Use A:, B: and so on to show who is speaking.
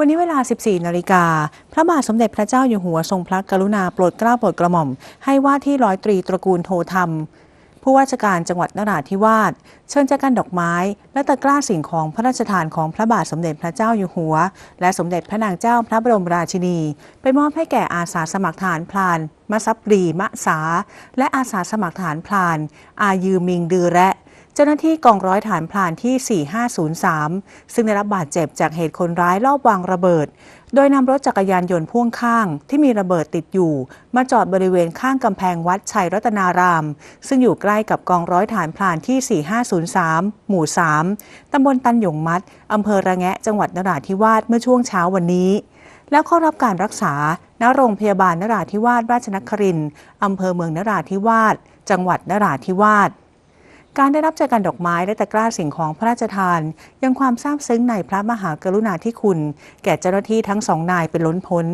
A: วันนี้เวลา 14 นาฬิกา พระบาทสมเด็จพระเจ้าอยู่หัวทรงพระกรุณาโปรดเกล้าโปรดกระหม่อม ให้ว่าที่ร้อยตรีตระกูลโทธรรม ผู้ว่าราชการจังหวัดนราธิวาส เชิญจากการดอกไม้ และตะกร้าสิ่งของพระราชทานของพระบาทสมเด็จพระเจ้าอยู่หัว และสมเด็จพระนางเจ้าพระบรมราชินี ไปมอบให้แก่อาสาสมัครทหารพลานมะซับรีมะสา และอาสาสมัครทหารพลาน อายือมิงดือแระ จ้าหน้าที่กองร้อยฐานพลานที่ 4503 ซึ่งได้รับบาดเจ็บจากเหตุคนร้ายลอบวางระเบิด โดยนำรถจักรยานยนต์พ่วงข้างที่มีระเบิดติดอยู่ มาจอดบริเวณข้างกำแพงวัดชัยรัตนาราม ซึ่งอยู่ใกล้กับกองร้อยฐานพลานที่ 4503 หมู่ 3 ตำบลตันหยงมัดอำเภอระแงะ จังหวัดนราธิวาสเมื่อช่วงเช้าวันนี้แล้วเข้ารับการรักษา ณ โรงพยาบาลนราธิวาสราชนครินทร์อำเภอเมืองนราธิวาส จังหวัดนราธิวาส การได้รับจากการดอกไม้และตะกร้าสิ่งของพระราชทาน ยังความซาบซึ้งในพระมหากรุณาธิคุณ แก่เจ้าหน้าที่ทั้งสองนายเป็นล้นพ้น